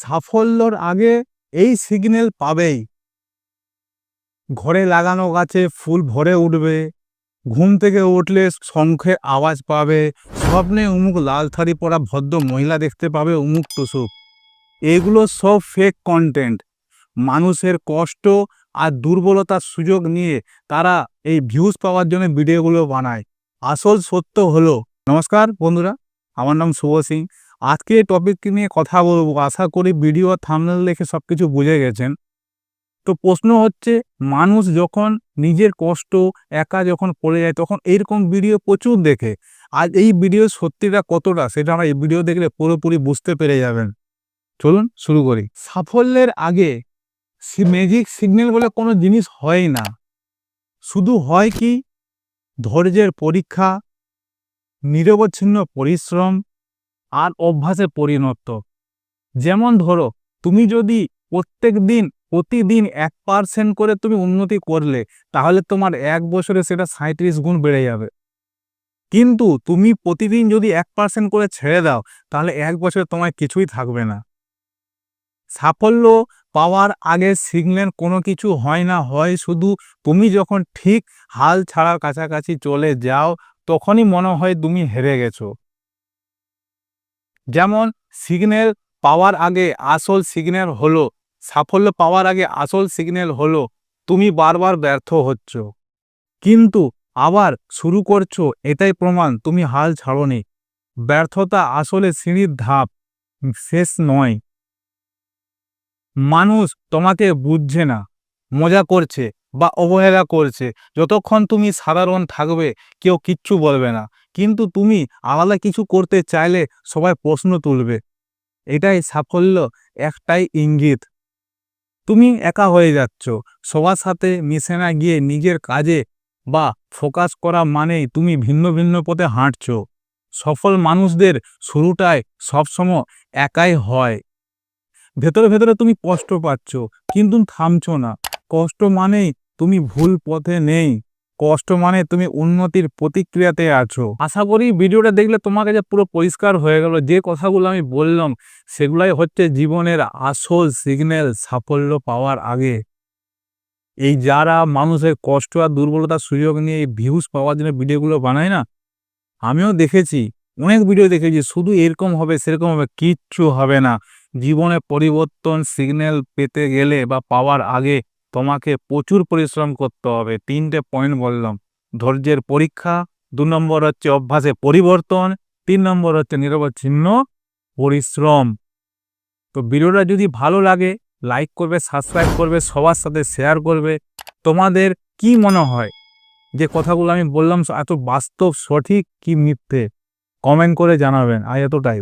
সাফল্যর আগে এই সিগন্যাল পাবেই। ঘরে লাগানো গাছে ফুল ভরে উঠবে, ঘুম থেকে উঠলে শঙ্খের আওয়াজ পাবে, স্বপ্নে উমুক লাল শাড়ি পরা ভদ্র মহিলা দেখতে পাবে উমুক টুসুক। এগুলো সব ফেক কন্টেন্ট মানুষের কষ্ট আর দুর্বলতার সুযোগ নিয়ে তারা এই ভিউজ পাওয়ার জন্য ভিডিওগুলো বানায়। আসল সত্য হলো, নমস্কার বন্ধুরা, আমার নাম শুভ সিং। আজকে এই টপিক নিয়ে কথা বলব। আশা করি ভিডিও থামনেল দেখে সব কিছু বুঝে গেছেন। তো প্রশ্ন হচ্ছে, মানুষ যখন নিজের কষ্ট, একা যখন পড়ে যায়, তখন এইরকম ভিডিও প্রচুর দেখে। আর এই ভিডিও সত্যিটা কতটা, সেটা আমরা এই ভিডিও দেখলে পুরোপুরি বুঝতে পেরে যাবেন। চলুন শুরু করি। সাফল্যের আগে ম্যাজিক সিগন্যাল বলে কোনো জিনিস হয় না। শুধু হয় কি? ধৈর্যের পরীক্ষা, নিরবচ্ছিন্ন পরিশ্রম আর অভ্যাসে পরিণত। যেমন ধরো, তুমি যদি প্রত্যেক দিন, প্রতিদিন এক পার্সেন্ট করে তুমি উন্নতি করলে, তাহলে তোমার এক বছরে সেটা সাঁত্রিশ গুণ বেড়ে যাবে। কিন্তু তুমি প্রতিদিন যদি এক পার্সেন্ট করে ছেড়ে দাও, তাহলে এক বছরে তোমার কিছুই থাকবে না। সাফল্য পাওয়ার আগে সিগন্যাল কোনো কিছু হয় না হয়, শুধু তুমি যখন ঠিক হাল ছাড়ার কাছাকাছি চলে যাও, তখনই মনে হয় তুমি হেরে গেছো। যেমন সিগন্যাল পাওয়ার আগে আসল সিগন্যাল হলো, সাফল্য পাওয়ার আগে আসল সিগন্যাল হলো, তুমি বারবার ব্যর্থ হচ্ছ। কিন্তু আবার শুরু করছ, এটাই প্রমাণ, তুমি হাল ছাড়োনি। ব্যর্থতা আসলে সিঁড়ির ধাপ, শেষ নয়। মানুষ তোমাকে বুঝছে না, মজা করছে বা অবহেলা করছে। যতক্ষণ তুমি সাধারণ থাকবে, কেউ কিচ্ছু বলবে না। কিন্তু তুমি আলাদা কিছু করতে চাইলে সবাই প্রশ্ন তুলবে। এটাই সাফল্য, একটাই ইঙ্গিত। তুমি একা হয়ে যাচ্ছ। সবার সাথে মিশে না গিয়ে নিজের কাজে বা ফোকাস করা মানেই তুমি ভিন্ন ভিন্ন পথে হাঁটছ। সফল মানুষদের শুরুটায় সবসময় একাই হয়। ভেতরে ভেতরে তুমি কষ্ট পাচ্ছ, কিন্তু থামছো না। কষ্ট মানেই তুমি ভুল পথে নেই। কষ্ট মানে তুমি উন্নতির প্রতিক্রিয়াতে আছো। আশা করি ভিডিওটা দেখলে তোমার কাছে পুরো পরিষ্কার হয়ে গেল। যে কথাগুলো আমি বললাম, সেগুলাই হচ্ছে জীবনের আসল সিগন্যাল সাফল্য পাওয়ার আগে। এই যারা মানুষের কষ্ট আর দুর্বলতার সুযোগ নিয়ে এই ভিউজ পাওয়ার জন্য ভিডিওগুলো বানায় না, আমিও দেখেছি, অনেক ভিডিও দেখেছি, শুধু এরকম হবে, সেরকম হবে, কিচ্ছু হবে না। জীবনে পরিবর্তন সিগন্যাল পেতে গেলে বা পাওয়ার আগে তোমাকে প্রচুর পরিশ্রম করতে হবে। তিনটে পয়েন্ট বললাম। ধৈর্যের পরীক্ষা, দু নম্বর হচ্ছে অভ্যাসে পরিবর্তন, তিন নম্বর হচ্ছে নিরবচ্ছিন্ন পরিশ্রম। তো ভিডিওটা যদি ভালো লাগে লাইক করবে সাবস্ক্রাইব করবে, সবার সাথে শেয়ার করবে। তোমাদের কি মনে হয়? যে কথাগুলো আমি বললাম এত বাস্তব, সঠিক কি মিথ্যে? কমেন্ট করে জানাবেন, আর এতটাই।